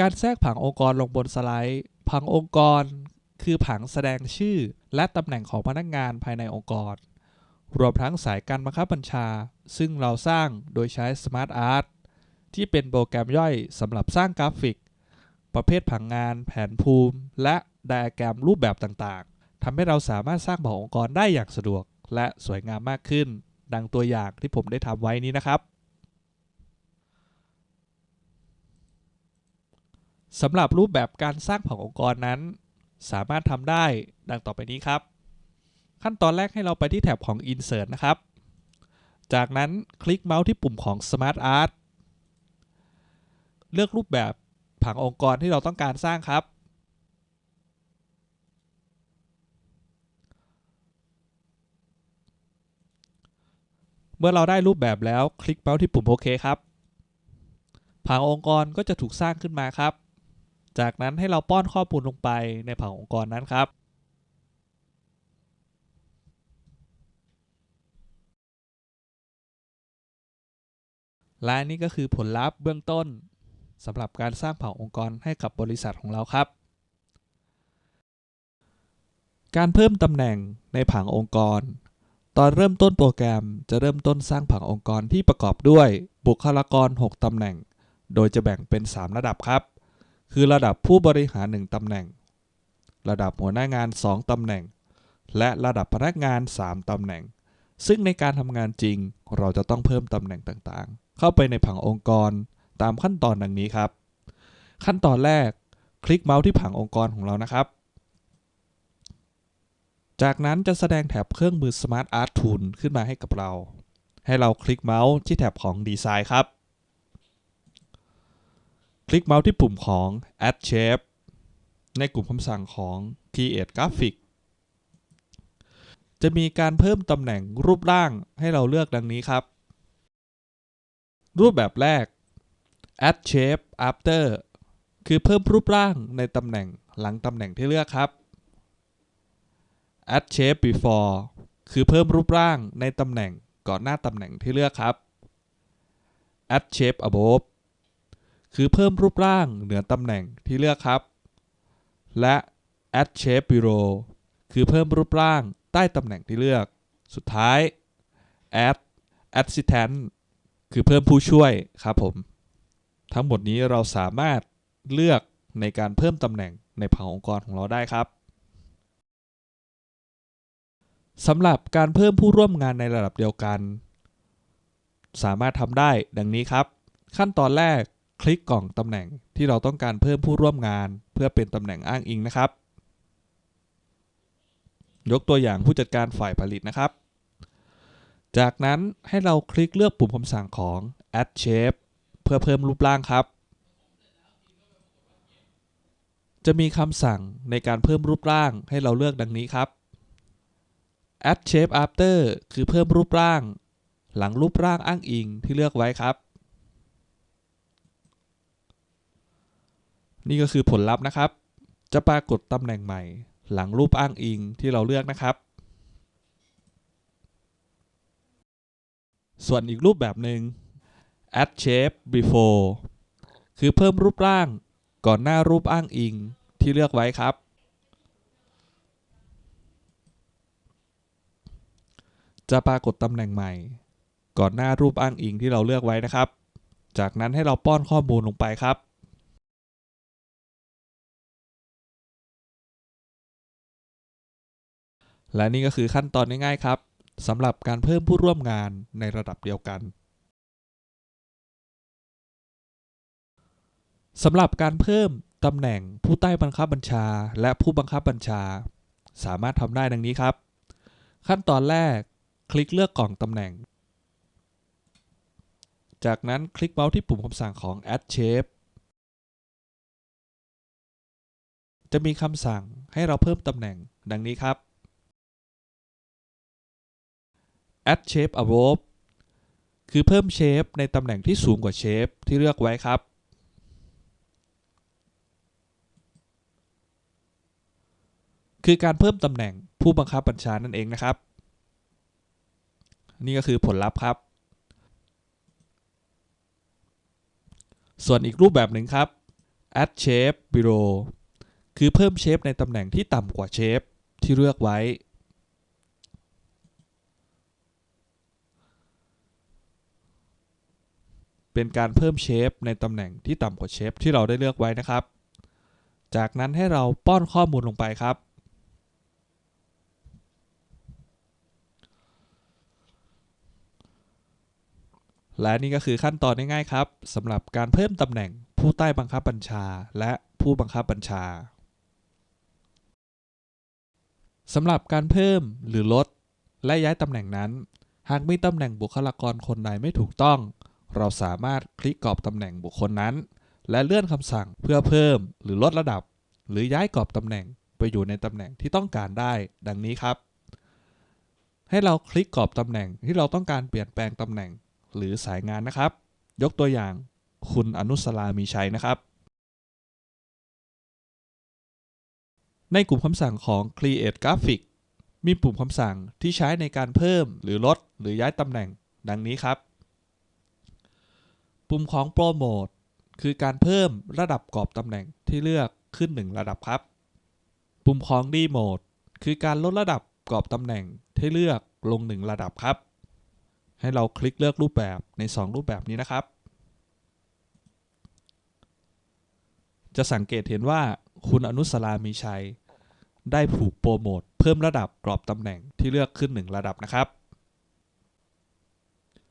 การแทรกผังองค์กรลงบนสไลด์ ผังองค์กร คือผังแสดงชื่อ และตำแหน่งของพนักงานภายในองค์กร รวมทั้งสายการบังคับบัญชา ซึ่งเราสร้างโดยใช้ Smart Art ที่เป็นโปรแกรมย่อยสำหรับสร้างกราฟิก ประเภทผังงาน แผนภูมิ และไดอะแกรมรูปแบบต่างๆทำให้เราสามารถสร้างผังองค์กรได้อย่างสะดวก และสวยงามมากขึ้น ดังตัวอย่างที่ผมได้ทำไว้นี้นะครับ สำหรับรูปแบบการสร้างผังองค์กรนั้น สามารถทำได้ดังต่อไปนี้ครับ ขั้นตอนแรกให้เราไปที่แท็บของ Insert นะครับ จากนั้นคลิกเมาส์ที่ปุ่มของ Smart Art เลือกรูปแบบผังองค์กรที่เราต้องการสร้างครับ เมื่อเราได้รูปแบบแล้วคลิกเมาส์ที่ปุ่มโอเคครับผังองค์กรก็จะถูกสร้างขึ้นมาครับ จากนั้นให้เราป้อนข้อมูลลงไปในผังองค์กรนั้นครับ และนี่ก็คือผลลัพธ์เบื้องต้นสำหรับการสร้างผังองค์กรให้กับบริษัทของเราครับ การเพิ่มตำแหน่งในผังองค์กร ตอนเริ่มต้นโปรแกรมจะเริ่มต้นสร้างผังองค์กรที่ประกอบด้วยบุคลากร 6ตำแหน่ง โดยจะแบ่งเป็น 3 ระดับครับ คือระดับผู้บริหาร 1 ตำแหน่ง ระดับหัวหน้างาน 2 ตำแหน่ง และระดับพนักงาน 3 ตำแหน่ง ซึ่งในการทำงานจริง เราจะต้องเพิ่มตำแหน่งต่างๆ เข้าไปในผังองค์กรตามขั้นตอนดังนี้ครับ ขั้นตอนแรกคลิกเมาส์ที่ผังองค์กรของเรานะครับ จากนั้นจะแสดงแถบเครื่องมือ Smart Art Tool ขึ้นมาให้กับเรา ให้เราคลิกเมาส์ที่แถบของ Design ครับ ลิกเมาส์ที่ปุ่มของ Add Shape ในกลุ่มคำสั่งของ Create Graphic จะมีการเพิ่มตำแหน่งรูปร่างให้เราเลือกดังนี้ครับ รูปแบบแรก add shape after คือเพิ่มรูปร่างในตำแหน่งหลังตำแหน่งที่เลือกครับ add shape before คือเพิ่มรูปร่างในตำแหน่งก่อนหน้าตำแหน่งที่เลือกครับ add shape above คือเพิ่มรูปร่างเหนือตำแหน่งที่เลือกครับ และ add shape below คือเพิ่มรูปร่างใต้ตำแหน่งที่เลือก สุดท้าย add assistant คือเพิ่มผู้ช่วยครับผม ทั้งหมดนี้เราสามารถเลือกในการเพิ่มตำแหน่งในผังองค์กรของเราได้ครับสำหรับการเพิ่มผู้ร่วมงานในระดับเดียวกัน สามารถทำได้ดังนี้ครับ ขั้นตอนแรก คลิกกล่องตำแหน่งที่เราต้องการเพิ่มผู้ร่วมงาน เพื่อเป็นตำแหน่งอ้างอิงนะครับ ยกตัวอย่างผู้จัดการฝ่ายผลิตนะครับ จากนั้นให้เราคลิกเลือกปุ่มคำสั่งของ add shape เพื่อเพิ่มรูปร่างครับ จะมีคำสั่งในการเพิ่มรูปร่างให้เราเลือกดังนี้ครับ add shape after คือเพิ่มรูปร่าง หลังรูปร่างอ้างอิงที่เลือกไว้ครับ นี่ก็คือผลลัพธ์นะครับ จะปรากฏตำแหน่งใหม่ หลังรูปอ้างอิงที่เราเลือกนะครับ ส่วนอีกรูปแบบหนึ่ง add shape before คือเพิ่มรูปร่างก่อนหน้ารูปอ้างอิงที่เลือกไว้ครับ จะปรากฏตำแหน่งใหม่ ก่อนหน้ารูปอ้างอิงที่เราเลือกไว้นะครับ จากนั้นให้เราป้อนข้อมูลลงไปครับ และนี่ก็คือขั้นตอนง่ายๆครับสำหรับการเพิ่มผู้ร่วมงานในระดับเดียวกันสำหรับการเพิ่มตำแหน่งผู้ใต้บังคับบัญชา และผู้บังคับบัญชา สามารถทำได้ดังนี้ครับ ขั้นตอนแรก คลิกเลือกกล่องตำแหน่ง จากนั้นคลิกเมาส์ที่ปุ่มคำสั่งของ add shape จะมีคำสั่งให้เราเพิ่มตำแหน่งดังนี้ครับ add shape above คือเพิ่มเชฟในตำแหน่งที่สูงกว่าเชฟที่เลือกไว้ครับ คือการเพิ่มตำแหน่งผู้บังคับบัญชานั่นเองนะครับ นี่ก็คือผลลัพธ์ครับ ส่วนอีกรูปแบบหนึ่งครับ add shape below คือเพิ่มเชฟในตำแหน่งที่ต่ำกว่าเชฟที่เลือกไว้ เป็นการเพิ่มเชฟในตำแหน่งที่ต่ำกว่าเชฟที่เราได้เลือกไว้นะครับ จากนั้นให้เราป้อนข้อมูลลงไปครับ และนี่ก็คือขั้นตอนง่ายๆครับสำหรับการเพิ่มตำแหน่งผู้ใต้บังคับบัญชา และผู้บังคับบัญชาสำหรับการเพิ่มหรือลด และย้ายตำแหน่งนั้น หากมีตำแหน่งบุคลากรคนใดไม่ถูกต้อง เราสามารถคลิกกรอบตำแหน่งบุคคลนั้น และเลื่อนคำสั่งเพื่อเพิ่มหรือลดระดับ หรือย้ายกรอบตำแหน่งไปอยู่ในตำแหน่งที่ต้องการได้ดังนี้ครับ ให้เราคลิกกรอบตำแหน่งที่เราต้องการเปลี่ยนแปลงตำแหน่งหรือสายงานนะครับ ยกตัวอย่างคุณอนุสลามีชัยนะครับ ในกลุ่มคำสั่งของ Create Graphic มีปุ่มคำสั่งที่ใช้ในการเพิ่มหรือลดหรือย้ายตำแหน่งดังนี้ครับ ปุ่มของ Promote คือการเพิ่มระดับกรอบตำแหน่งที่เลือกขึ้น 1 ระดับครับ ปุ่มของ Demote คือการลดระดับกรอบตำแหน่งที่เลือกลง 1 ระดับครับ ให้เราคลิกเลือกรูปแบบใน 2 รูปแบบนี้นะครับ จะสังเกตเห็นว่าคุณอนุสลามีชัย ได้ผูกโปรโมทเพิ่มระดับกรอบตำแหน่งที่เลือกขึ้น 1 ระดับนะครับ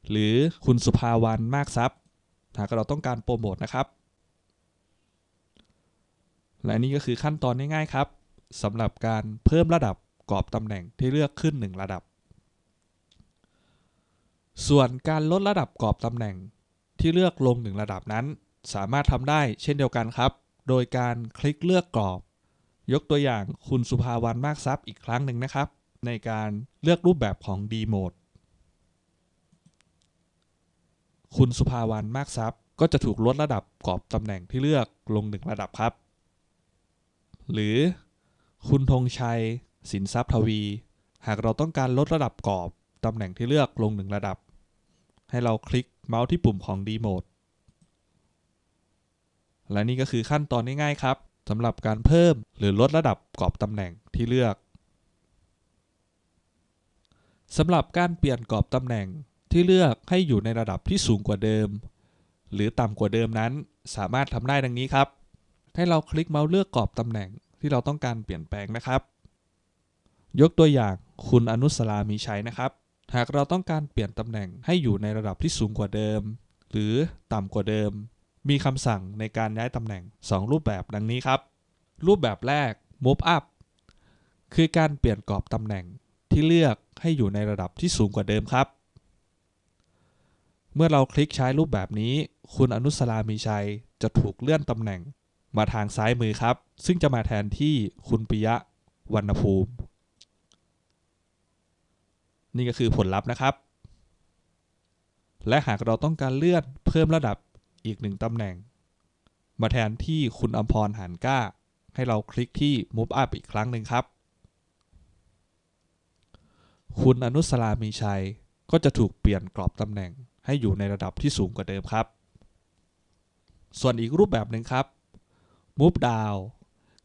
หรือคุณสุภาวันมากทรัพย์ หากเราต้องการโปรโมทนะครับ และนี่ก็คือขั้นตอนง่ายๆครับสำหรับการเพิ่มระดับกรอบตำแหน่งที่เลือกขึ้น 1 ระดับ ส่วนการลดระดับกรอบตำแหน่งที่เลือกลง 1 ระดับนั้น สามารถทำได้เช่นเดียวกันครับ โดยการคลิกเลือกกรอบ ยกตัวอย่างคุณสุภาวันมากทรัพย์อีกครั้งหนึ่งนะครับ ในการเลือกรูปแบบของ D mode คุณสุภาวันมากทรัพย์ ก็จะถูกลดระดับกรอบตำแหน่งที่เลือกลง1ระดับครับ หรือคุณธงชัย สินทรัพย์ทวี หากเราต้องการลดระดับกรอบตำแหน่งที่เลือกลง1ระดับ ให้เราคลิกเมาส์ที่ปุ่มของ D mode และนี่ก็คือขั้นตอนง่ายๆครับสำหรับการเพิ่มหรือลดระดับกรอบตำแหน่งที่เลือกสำหรับการเปลี่ยนกรอบตำแหน่ง ที่เลือกให้อยู่ในระดับที่สูงกว่าเดิม หรือต่ำกว่าเดิมนั้น สามารถทำได้ดังนี้ครับ ให้เราคลิกเมาส์เลือกกรอบตำแหน่งที่เราต้องการเปลี่ยนแปลงนะครับ ยกตัวอย่างคุณอนุสลามีชัยนะครับ หากเราต้องการเปลี่ยนตำแหน่งให้อยู่ในระดับที่สูงกว่าเดิม หรือต่ำกว่าเดิม มีคำสั่งในการย้ายตำแหน่ง 2 รูปแบบดังนี้ครับ รูปแบบแรก move up คือการเปลี่ยนกรอบตำแหน่งที่เลือกให้อยู่ในระดับที่สูงกว่าเดิมครับ เมื่อเราคลิกใช้รูปแบบนี้ คุณอนุสลามีชัยจะถูกเลื่อนตำแหน่ง มาทางซ้ายมือครับ ซึ่งจะมาแทนที่คุณปิยะวรรณภูมิ นี่ก็คือผลลัพธ์นะครับ และหากเราต้องการเลื่อนเพิ่มระดับอีกหนึ่งตำแหน่ง มาแทนที่คุณอมพรหานก้า ให้เราคลิกที่ Move Up อีกครั้งหนึ่งครับ คุณอนุสลามีชัยก็จะถูกเปลี่ยนกรอบตำแหน่ง ให้อยู่ในระดับที่สูงกว่าเดิมครับ ส่วนอีกรูปแบบหนึ่งครับ Move Down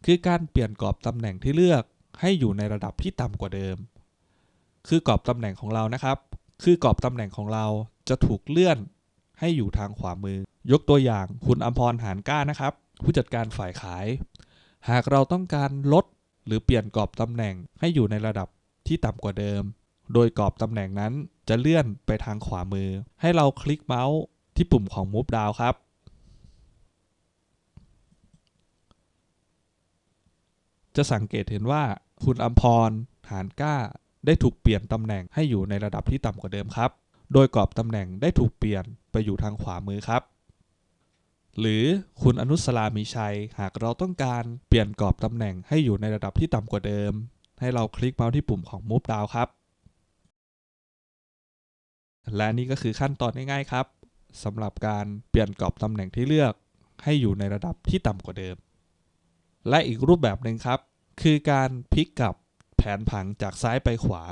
คือการเปลี่ยนกรอบตำแหน่งที่เลือกให้อยู่ในระดับที่ต่ำกว่าเดิม คือกรอบตำแหน่งของเรานะครับ คือกรอบตำแหน่งของเราจะถูกเลื่อนให้อยู่ทางขวามือ ยกตัวอย่างคุณอมพรหานก้านะครับ ผู้จัดการฝ่ายขาย หากเราต้องการลดหรือเปลี่ยนกรอบตำแหน่งให้อยู่ในระดับที่ต่ำกว่าเดิม โดยกรอบตำแหน่งนั้นจะเลื่อนไปทางขวามือ ให้เราคลิกเมาส์ที่ปุ่มของ Move Down ครับ จะสังเกตเห็นว่าคุณอัมพรหานก้า ได้ถูกเปลี่ยนตำแหน่งให้อยู่ในระดับที่ต่ำกว่าเดิมครับ โดยกรอบตำแหน่งได้ถูกเปลี่ยนไปอยู่ทางขวามือครับ หรือคุณอนุสลามีชัย หากเราต้องการเปลี่ยนกรอบตำแหน่งให้อยู่ในระดับที่ต่ำกว่าเดิม ให้เราคลิกเมาส์ที่ปุ่มของ Move Down ครับ และนี่ก็คือขั้นตอนง่ายๆครับสำหรับการเปลี่ยนกรอบตำแหน่งที่เลือกให้อยู่ในระดับที่ต่ำกว่าเดิม และอีกรูปแบบหนึ่งครับ คือการพลิกกลับแผนผังจากซ้ายไปขวา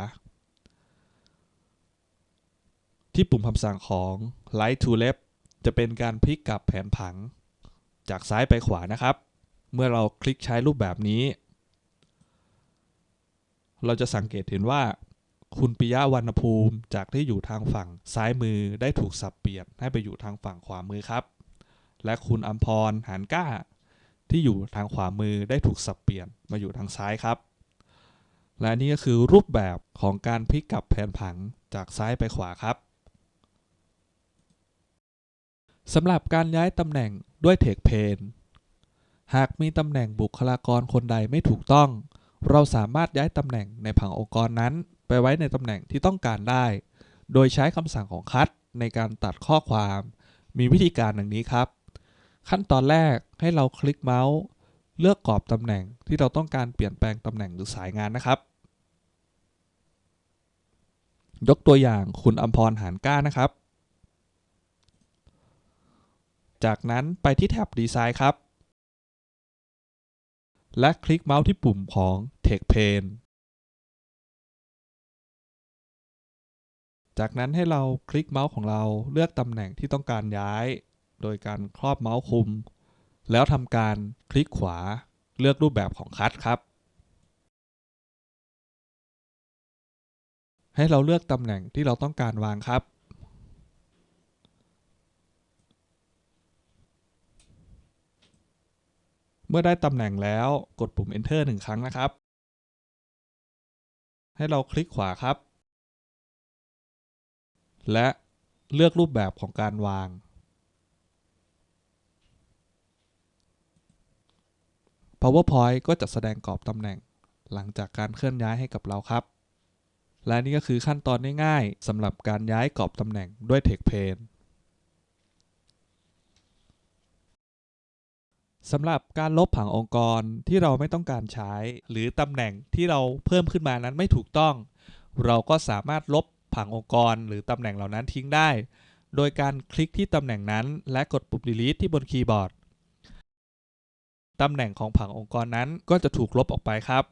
ที่ปุ่มคำสั่งของ Right to Left จะเป็นการพลิกกลับแผนผัง จากซ้ายไปขวานะครับ เมื่อเราคลิกใช้รูปแบบนี้ เราจะสังเกตเห็นว่า คุณปิยะวรรณภูมิ จากที่อยู่ทางฝั่งซ้ายมือได้ถูกสับเปลี่ยนให้ไปอยู่ทางฝั่งขวามือครับ และคุณอัมพรหานก้า ที่อยู่ทางขวามือได้ถูกสับเปลี่ยนมาอยู่ทางซ้ายครับ และนี่ก็คือรูปแบบของการพลิกกลับแผนผังจากซ้ายไปขวาครับสำหรับการย้ายตำแหน่งด้วยเทคเพนหากมีตำแหน่งบุคลากรคนใดไม่ถูกต้อง เราสามารถย้ายตำแหน่งในผังองค์กรนั้น ไปไว้ในตำแหน่งที่ต้องการได้ โดยใช้คำสั่งของคัดในการตัดข้อความ มีวิธีการดังนี้ครับ ขั้นตอนแรกให้เราคลิกเมาส์เลือกกรอบตำแหน่งที่เราต้องการเปลี่ยนแปลงตำแหน่งหรือสายงานนะครับ ยกตัวอย่างคุณอัมพรหานกล้านะครับ จากนั้นไปที่แท็บดีไซน์ครับ และคลิกเมาส์ที่ปุ่มของ Text Pane จากนั้นให้เราคลิกเมาส์ของเราเลือกตำแหน่งที่ต้องการย้าย โดยการครอบเมาส์คุม แล้วทำการคลิกขวาเลือกรูปแบบของคัดครับ ให้เราเลือกตำแหน่งที่เราต้องการวางครับ เมื่อได้ตำแหน่งแล้วกดปุ่ม enter หนึ่งครั้งนะครับ ให้เราคลิกขวาครับ และเลือกรูปแบบของการวาง PowerPoint ก็จะแสดงกรอบตำแหน่ง หลังจากการเคลื่อนย้ายให้กับเราครับ และนี่ก็คือขั้นตอนง่ายๆสำหรับการย้ายกรอบตำแหน่งด้วย Text Pane สำหรับการลบผังองค์กรที่เราไม่ต้องการใช้ หรือตำแหน่งที่เราเพิ่มขึ้นมานั้นไม่ถูกต้อง เราก็สามารถลบ ผังองค์กรหรือตำแหน่งเหล่านั้นทิ้งได้ โดยการคลิกที่ตำแหน่งนั้นและกดปุ่ม delete ที่บนคีย์บอร์ดตำแหน่งของผังองค์กรนั้นก็จะถูกลบออกไปครับ